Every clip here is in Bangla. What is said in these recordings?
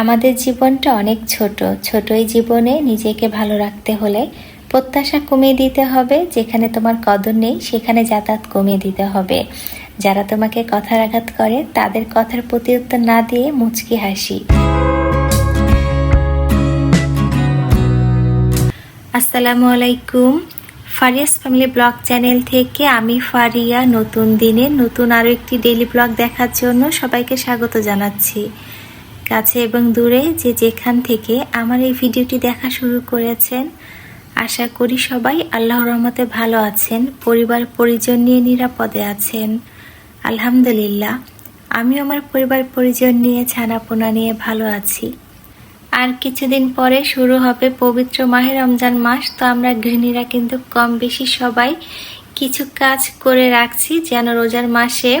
আমাদের জীবনটা অনেক ছোট। ছোটই জীবনে নিজেকে ভালো রাখতে হলে প্রত্যাশা কমিয়ে দিতে হবে। যেখানে তোমার কদর নেই, সেখানে যাতায়াত কমিয়ে দিতে হবে। যারা তোমাকে কথার আঘাত করে, তাদের কথার প্রতি উত্তর না দিয়ে মুচকি হাসি। আসসালামু আলাইকুম। ফারিয়াস ফ্যামিলি ব্লগ চ্যানেল থেকে আমি ফারিয়া নতুন দিনে নতুন আরও একটি ডেইলি ব্লগ দেখার জন্য সবাইকে স্বাগত জানাচ্ছি। কাছে এবং দূরে যে যেখান থেকে আমার এই ভিডিওটি দেখা শুরু করেছেন, আশা করি সবাই আল্লাহর রহমতে ভালো আছেন, পরিবার পরিজন নিয়ে নিরাপদে আছেন। আলহামদুলিল্লাহ আমি আমার পরিবার পরিজন নিয়ে ছানাপোনা নিয়ে ভালো আছি। আর কিছুদিন পরে শুরু হবে পবিত্র মাহে রমজান মাস, তো আমরা গৃহিণীরা কিন্তু কম বেশি সবাই কিছু কাজ করে রাখছি যেন রোজার মাসে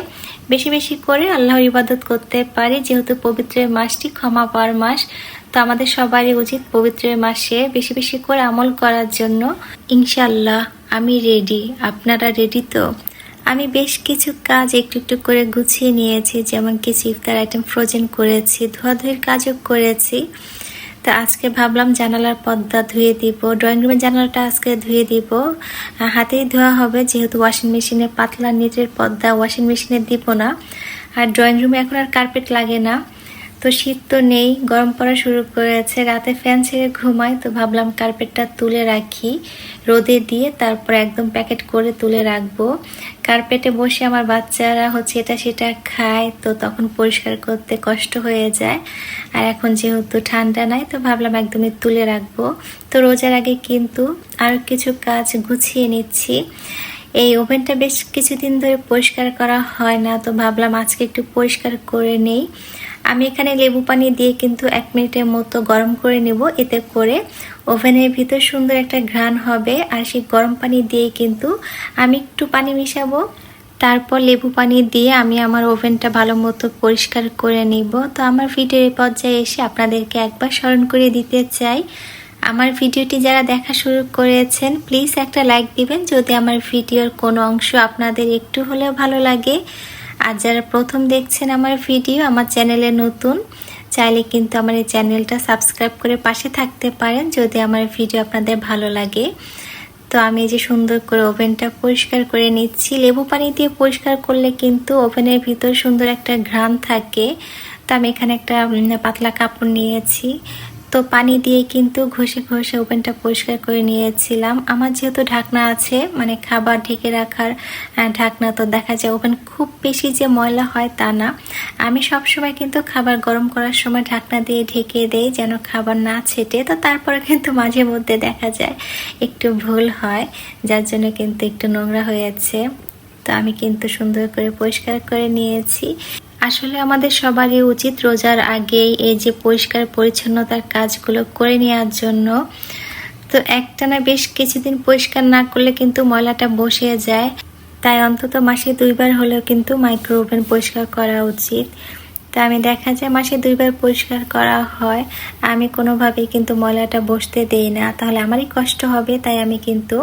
বেশি বেশি করে আল্লাহর ইবাদত করতে পারি। যেহেতু পবিত্রের মাসটি ক্ষমা পাওয়ার মাস, তো আমাদের সবারই উচিত পবিত্রের মাসে বেশি বেশি করে আমল করার জন্য। ইনশাল্লাহ আমি রেডি আপনারা রেডি তো? আমি বেশ কিছু কাজ একটু একটু করে গুছিয়ে নিয়েছি। যেমন কিছু ইফতার আইটেম ফ্রোজেন করেছি, ধোয়াধুয়ির কাজও করেছি। তো আজকে ভাবলাম জানালার পর্দা ধুয়ে দিব ড্রয়িং রুমের জানালাটা আজকে ধুয়ে দিব। হাতেই ধোয়া হবে, যেহেতু ওয়াশিং মেশিনে পাতলা নেটের পর্দা ওয়াশিং মেশিনে দিব না। আর ড্রয়িং রুমে এখন আর কার্পেট লাগে না। তো শীত তো নেই, গরম পড়া শুরু করেছে, রাতে ফ্যান ছেড়ে ঘুমাই, তো ভাবলাম কার্পেটটা তুলে রাখি, রোদে দিয়ে তারপর একদম প্যাকেট করে তুলে রাখব। কার্পেটে বসে আমার বাচ্চারা হচ্ছে এটা সেটা খায়, তো তখন পরিষ্কার করতে কষ্ট হয়ে যায়। আর এখন যেহেতু ঠান্ডা নাই, তো ভাবলাম একদমই তুলে রাখব। তো রোজার আগে কিন্তু আরও কিছু কাজ গুছিয়ে নিচ্ছি। এই ওভেনটা বেশ কিছুদিন ধরে পরিষ্কার করা হয় না, তো ভাবলাম আজকে একটু পরিষ্কার করে নেই। আমি এখানে লেবু পানি দিয়ে কিন্তু এক মিনিটের মতো গরম করে নেব। এতে করে ওভেনের ভিতর সুন্দর একটা ঘ্রাণ হবে আর সেই গরম পানি দিয়ে কিন্তু আমি একটু পানি মিশাবো। তারপর লেবু পানি দিয়ে আমি আমার ওভেনটা ভালো মতো পরিষ্কার করে নিব। তো আমার ভিডিওর পর্যায়ে এসে আপনাদেরকে একবার স্মরণ করে দিতে চাই। আমার ভিডিওটি যারা দেখা শুরু করেছেন প্লিজ একটা লাইক দিবেন। যদি আমার ভিডিওর কোনো অংশ আপনাদের একটু হলেও ভালো লাগে। আর যারা প্রথম দেখছেন আমার ভিডিও, আমার চ্যানেলে নতুন, চাইলে কিন্তু আমার এই চ্যানেলটা সাবস্ক্রাইব করে পাশে থাকতে পারেন যদি আমার ভিডিও আপনাদের ভালো লাগে। তো আমি যে সুন্দর করে ওভেনটা পরিষ্কার করে নিচ্ছি। লেবু পানি দিয়ে পরিষ্কার করলে কিন্তু ওভেনের ভিতর সুন্দর একটা ঘ্রাণ থাকে। তো আমি এখানে একটা পাতলা কাপড় নিয়েছি। তো পানি দিয়ে কিন্তু ঘষে ঘষে ওভেনটা পরিষ্কার করে নিয়েছিলাম। আমার যেহেতু ঢাকনা আছে মানে খাবার ঢেকে রাখার ঢাকনা, তো দেখা যায় ওভেন খুব বেশি যে ময়লা হয় তা না। আমি সব সময় কিন্তু খাবার গরম করার সময় ঢাকনা দিয়ে ঢেকে দেই যেন খাবার না ছেটে। তো তারপরে কিন্তু মাঝে মধ্যে দেখা যায় একটু ভুল হয়, যার জন্য কিন্তু একটু নোংরা হয়েছে। তো আমি কিন্তু সুন্দর করে পরিষ্কার করে নিয়েছি। আসলে আমাদের সবারই উচিত রোজার আগেই এই যে পরিষ্কার পরিচ্ছন্নতার কাজগুলো করে নেওয়ার জন্য। তো একটানা বেশ কিছুদিন পরিষ্কার না করলে কিন্তু ময়লাটা বসে যায়। তাই অন্তত মাসে দুইবার হলেও কিন্তু মাইক্রো ওভেন পরিষ্কার করা উচিত। তা আমি দেখা যায় মাসে দুইবার পরিষ্কার করা হয়। আমি কোনোভাবেই কিন্তু ময়লাটা বসতে দেই না। তাহলে আমারই কষ্ট হবে, তাই আমি কিন্তু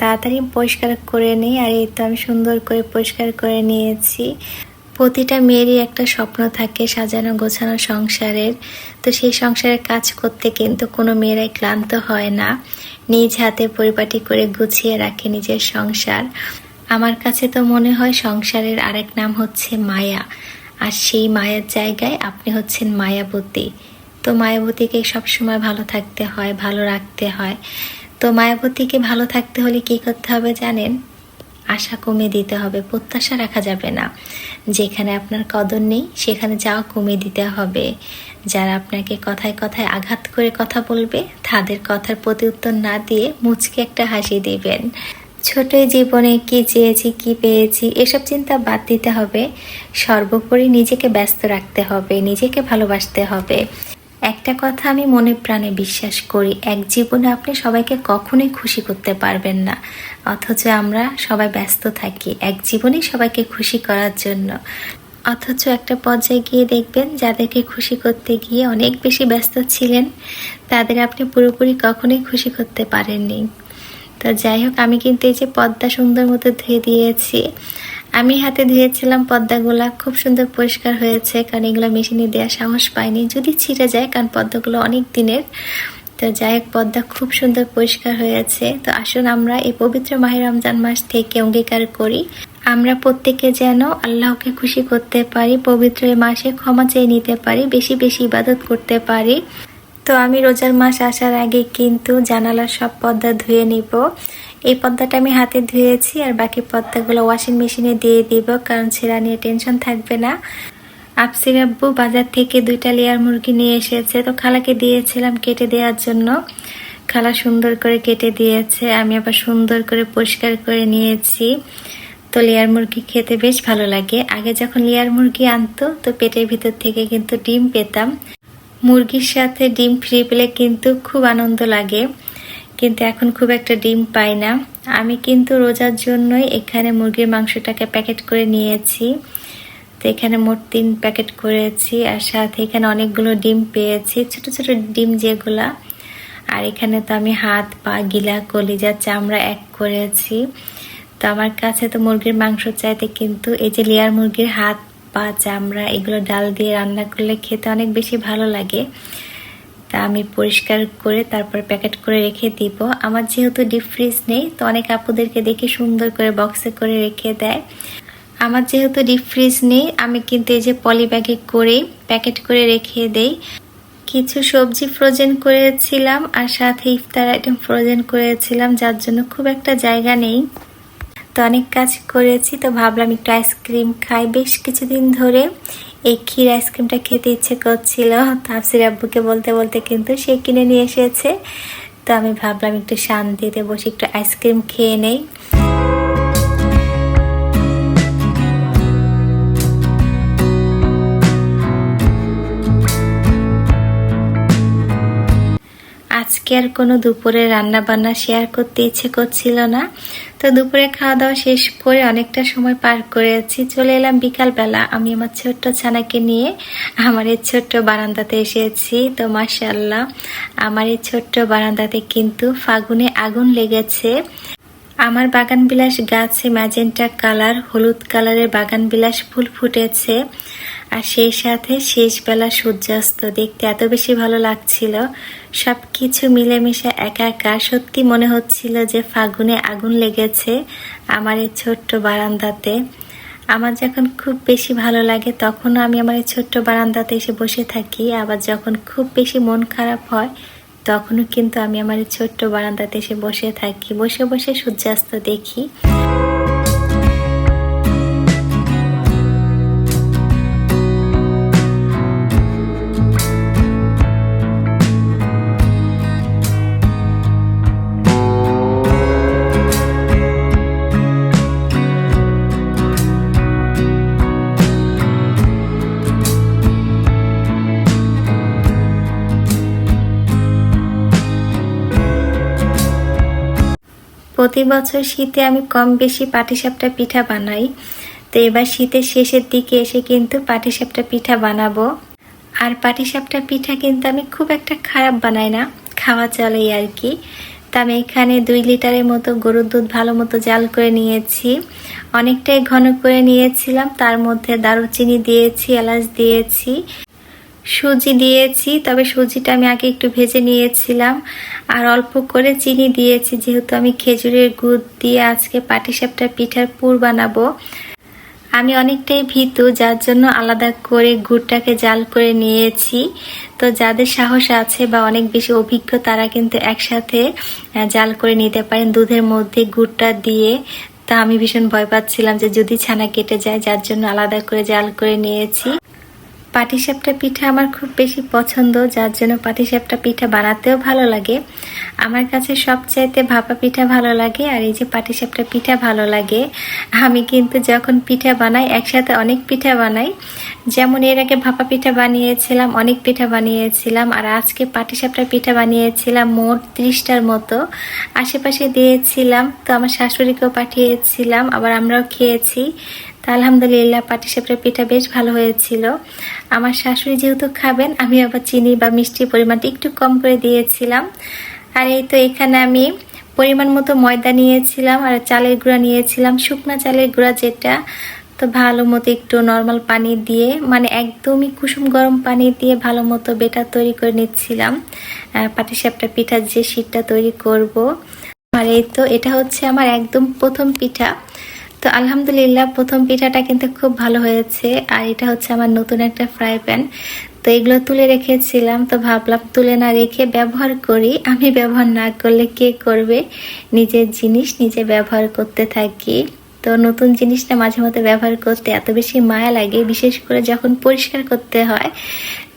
তাড়াতাড়ি পরিষ্কার করে নিই। আর এই তো আমি সুন্দর করে পরিষ্কার করে নিয়েছি। প্রতিটা মেয়েরই একটা স্বপ্ন থাকে সাজানো গোছানো সংসারের। তো সেই সংসারের কাজ করতে কিন্তু কোনো মেয়েরাই ক্লান্ত হয় না। নিজ হাতে পরিপাটি করে গুছিয়ে রাখে নিজের সংসার। আমার কাছে তো মনে হয় সংসারের আরেক নাম হচ্ছে মায়া। আর সেই মায়ের জায়গায় আপনি হচ্ছেন মায়াবতী। তো মায়াবতীকে সবসময় ভালো থাকতে হয়, ভালো রাখতে হয়। তো মায়াবতীকে ভালো থাকতে হলে কি করতে হবে জানেন? আশা কমিয়ে দিতে হবে, প্রত্যাশা রাখা যাবে না। যেখানে আপনার কদর নেই, সেখানে যাওয়া কমিয়ে দিতে হবে। যারা আপনাকে কথায় কথায় আঘাত করে কথা বলবে, তাদের কথার প্রতি উত্তর না দিয়ে মুচকে একটা হাসি দিবেন। ছোট জীবনে কি চেয়েছি, কি পেয়েছি, এসব চিন্তা বাদ দিতে হবে। সর্বোপরি নিজেকে ব্যস্ত রাখতে হবে, নিজেকে ভালোবাসতে হবে। একটা কথা আমি মনে প্রাণে বিশ্বাস করি, এক জীবনে আপনি সবাইকে কখনোই খুশি করতে পারবেন না। অথচ আমরা সবাই ব্যস্ত থাকি, এক জীবনেই সবাইকে খুশি করার জন্য। অথচ একটা পর্যায়ে গিয়ে দেখবেন, যাদেরকে খুশি করতে গিয়ে অনেক বেশি ব্যস্ত ছিলেন, তাদের আপনি পুরোপুরি কখনোই খুশি করতে পারেননি। তো যাই হোক, আমি কিন্তু এই যে পদ্মা সুন্দর মতো ধুয়ে দিয়েছি আমি হাতে ধুয়েছিলাম পদ্মাগুলা। খুব সুন্দর পরিষ্কার হয়েছে, কারণ এগুলো মেশিনে দেওয়ার সাহস পাইনি। যদি ছিঁড়ে যায়, কারণ পদ্মাগুলো অনেক দিনের। তো যাই হোক, পদ্মা খুব সুন্দর পরিষ্কার হয়েছে। তো আসুন আমরা এই পবিত্র মাহির রমজান মাস থেকে অঙ্গীকার করি। আমরা প্রত্যেকে যেন আল্লাহকে খুশি করতে পারি, পবিত্র মাসে ক্ষমা চেয়ে নিতে পারি, বেশি বেশি ইবাদত করতে পারি। তো আমি রোজার মাস আসার আগে কিন্তু জানালার সব পর্দা ধুয়ে নিব। এই পর্দাটা আমি হাতে ধুয়েছি আর বাকি পর্দাগুলো ওয়াশিং মেশিনে দিয়ে দিব, কারণ ছেঁড়া নিয়ে টেনশন থাকবে না। আপসির আব্বু বাজার থেকে দুইটা লেয়ার মুরগি নিয়ে এসেছে, তো খালাকে দিয়েছিলাম কেটে দেওয়ার জন্য। খালা সুন্দর করে কেটে দিয়েছে, আমি আবার সুন্দর করে পরিষ্কার করে নিয়েছি। তো লেয়ার মুরগি খেতে বেশ ভালো লাগে। আগে যখন লেয়ার মুরগি আনতো, তো পেটের ভিতর থেকে কিন্তু ডিম পেতাম। মুরগির সাথে ডিম ফ্রি পেলে কিন্তু খুব আনন্দ লাগে। কিন্তু এখন খুব একটা ডিম পাই না। আমি কিন্তু রোজার জন্যই এখানে মুরগির মাংসটাকে প্যাকেট করে নিয়েছি। তো এখানে মোট তিন প্যাকেট করেছি আর সাথে এখানে অনেকগুলো ডিম পেয়েছি, ছোট ছোট ডিম যেগুলা। আর এখানে তো আমি হাত, পা, গিলা, কলিজা, চামড়া এক করেছি। তো আমার কাছে তো মুরগির মাংস চাইতে কিন্তু এই যে লেয়ার মুরগির হাত, পা, চামড়া এগুলো ডাল দিয়ে রান্না করলে খেতে অনেক বেশি ভালো লাগে। তা আমি পরিষ্কার করে তারপর প্যাকেট করে রেখে দিব। আমার যেহেতু ডিপ ফ্রিজ নেই, তো অনেক আপুদেরকে দেখে সুন্দর করে বক্সে করে রেখে দেয়। আমার যেহেতু ডিপ ফ্রিজ নেই, আমি কিন্তু এই যে পলি ব্যাগে করে প্যাকেট করে রেখে দেই। কিছু সবজি ফ্রোজেন করেছিলাম আর সাথে ইফতার আইটেম ফ্রোজেন করেছিলাম, যার জন্য খুব একটা জায়গা নেই। তো অনেক কাজ করেছি, তো ভাবলাম একটু আইসক্রিম খাই। বেশ কিছুদিন ধরে এই ক্ষীর আইসক্রিমটা খেতে ইচ্ছে করছিল। তাফসির আব্বুকে বলতে বলতে কিন্তু সে কিনে নিয়ে এসেছে। তো আমি ভাবলাম একটু শান্তিতে বসে একটু আইসক্রিম খেয়ে নেই। আজকে আর কোনো দুপুরে রান্না বান্না শেয়ার করতে ইচ্ছে করছিল না। তো দুপুরে খাওয়া দাওয়া শেষ করে অনেকটা সময় পার করেছি। চলে এলাম বিকালবেলা। আমি আমার ছোট্ট ছানাকে নিয়ে আমার এই ছোট্ট বারান্দাতে এসেছি। তো মাসাল্লাহ আমার এই ছোট্ট বারান্দাতে কিন্তু ফাগুনে আগুন লেগেছে। আমার বাগান বিলাস গাছে ম্যাজেন্টা কালার, হলুদ কালারের বাগান বিলাস ফুল ফুটেছে। আর সেই সাথে শেষবেলা সূর্যাস্ত দেখতে এত বেশি ভালো লাগছিল। সব কিছু মিলেমিশে একা একা সত্যি মনে হচ্ছিল যে ফাগুনে আগুন লেগেছে আমার এই ছোট্ট বারান্দাতে। আমার যখন খুব বেশি ভালো লাগে তখনও আমি আমার এই ছোট্ট বারান্দাতে এসে বসে থাকি। আবার যখন খুব বেশি মন খারাপ হয় তখনও কিন্তু আমি আমার ছোট্ট বারান্দাতে এসে বসে থাকি। বসে বসে সূর্যাস্ত দেখি। প্রতি বছর শীতে আমি কম বেশি পাটিসাপটা পিঠা বানাই। তো এবার শীতের শেষের দিকে এসে কিন্তু পাটিসাপটা পিঠা বানাবো। আর পাটিসাপটা পিঠা কিন্তু আমি খুব একটা খারাপ বানাই না, খাওয়া চলেই আর কি। তা আমি এখানে দুই লিটারের মতো গরুর দুধ ভালো মতো জাল করে নিয়েছি। অনেকটাই ঘন করে নিয়েছিলাম, তার মধ্যে দারুচিনি দিয়েছি, এলাচ দিয়েছি। সুজি দিয়েছি, তবে সুজিটা আমি আগে একটু ভেজে নিয়েছিলাম। আর অল্প করে চিনি দিয়েছি, যেহেতু আমি খেজুরের গুড় দিয়ে আজকে পাটিসাপটা পিঠার পুর বানাবো। আমি অনেকটাই ভীতু, যার জন্য আলাদা করে গুড়টাকে জাল করে নিয়েছি। তো যাদের সাহস আছে বা অনেক বেশি অভিজ্ঞ, তারা কিন্তু একসাথে জাল করে নিতে পারেন দুধের মধ্যে গুড়টা দিয়ে। তা আমি ভীষণ ভয় পাচ্ছিলাম যে যদি ছানা কেটে যায়, যার জন্য আলাদা করে জাল করে নিয়েছি। পাটিসাপটা পিঠা আমার খুব বেশি পছন্দ, যার জন্য পাটিসাপটা পিঠা বানাতেও ভালো লাগে। আমার কাছে সবচাইতে ভাপা পিঠা ভালো লাগে আর এই যে পাটিসাপটা পিঠা ভালো লাগে। আমি কিন্তু যখন পিঠা বানাই, একসাথে অনেক পিঠা বানাই। যেমন এর আগে ভাপা পিঠা বানিয়েছিলাম, অনেক পিঠা বানিয়েছিলাম আর আজকে পাটিসাপটা পিঠা বানিয়েছিলাম মোট ত্রিশটার মতো। আশেপাশে দিয়েছিলাম, তো আমার শাশুড়িকেও পাঠিয়েছিলাম, আবার আমরাও খেয়েছি। আলহামদুলিল্লাহ পাটিসাপটা পিঠা বেশ ভালো হয়েছিল। আমার শাশুড়ি যেহেতু খাবেন, আমি আবার চিনি বা মিষ্টির পরিমাণটা একটু কম করে দিয়েছিলাম। আর এই তো এখানে আমি পরিমাণ মতো ময়দা নিয়েছিলাম আর চালের গুঁড়া নিয়েছিলাম, শুকনা চালের গুঁড়া যেটা। তো ভালো মতো একটু নর্মাল পানি দিয়ে মানে একদমই কুসুম গরম পানি দিয়ে ভালো মতো বেটার তৈরি করে নিচ্ছিলাম। পাটিসাপটা পিঠার যে শীতটা তৈরি করব। আর এই তো, এটা হচ্ছে আমার একদম প্রথম পিঠা। তো আলহামদুলিল্লাহ প্রথম পিঠাটা কিন্তু খুব ভালো হয়েছে, আর এটা হচ্ছে আমার নতুন একটা ফ্রাই প্যান তো এগুলো তুলে রেখেছিলাম, তো ভাবলাম তুলে না রেখে ব্যবহার করি। আমি ব্যবহার না করলে কে করবে? নিজের জিনিস নিজে ব্যবহার করতে থাকি। তো নতুন জিনিসটা মাঝে মধ্যে ব্যবহার করতে এত বেশি মায়া লাগে, বিশেষ করে যখন পরিষ্কার করতে হয়।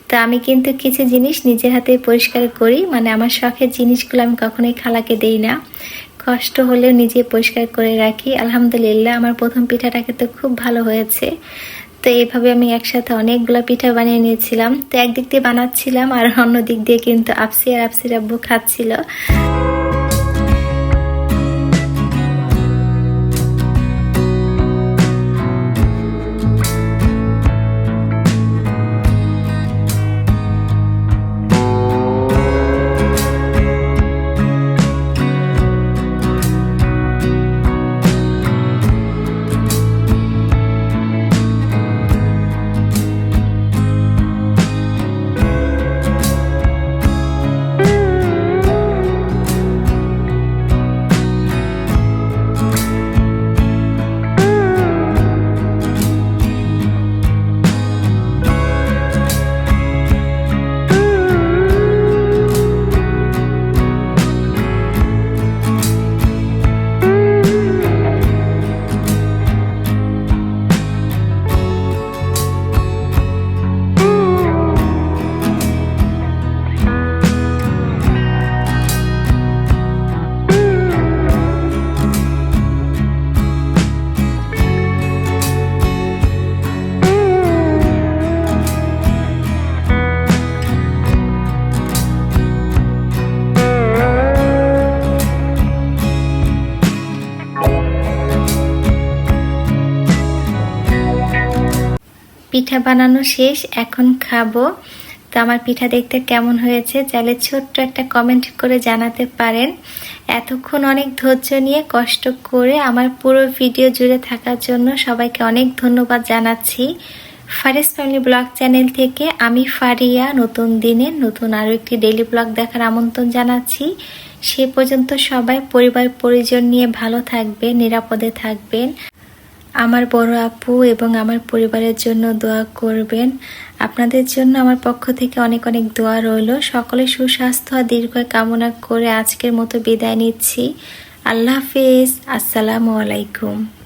তো আমি কিন্তু কিছু জিনিস নিজের হাতে পরিষ্কার করি মানে আমার শখের জিনিসগুলো আমি কখনোই খালাকে দেই না। কষ্ট হলেও নিজে পরিষ্কার করে রাখি। আলহামদুলিল্লাহ, আমার প্রথম পিঠাটাকে তো খুব ভালো হয়েছে। তো এইভাবে আমি একসাথে অনেকগুলো পিঠা বানিয়ে নিয়েছিলাম। তো একদিক দিয়ে বানাচ্ছিলাম আর অন্য দিক দিয়ে কিন্তু আপসি আর আপসির আব্বু খাচ্ছিল। পিঠা বানানো শেষ, এখন খাব। তো আমার পিঠা দেখতে কেমন হয়েছে, চাইলে ছোট্ট একটা কমেন্ট করে জানাতে পারেন। এতক্ষণ অনেক ধৈর্য নিয়ে, কষ্ট করে আমার পুরো ভিডিও জুড়ে থাকার জন্য সবাইকে অনেক ধন্যবাদ জানাচ্ছি। ফারেস ফ্যামিলি ব্লগ চ্যানেল থেকে আমি ফারিয়া, নতুন দিনে নতুন আরও একটি ডেলি ব্লগ দেখার আমন্ত্রণ জানাচ্ছি। সে পর্যন্ত সবাই পরিবার পরিজন নিয়ে ভালো থাকবেন, নিরাপদে থাকবেন। আমার বড় আপু এবং আমার পরিবারের জন্য দোয়া করবেন। আপনাদের জন্য আমার পক্ষ থেকে অনেক অনেক দোয়া রইল। সকলে সুস্বাস্থ্য আর দীর্ঘ কামনা করে আজকের মতো বিদায় নিচ্ছি। আল্লাহ হাফিজ। আসসালামু আলাইকুম।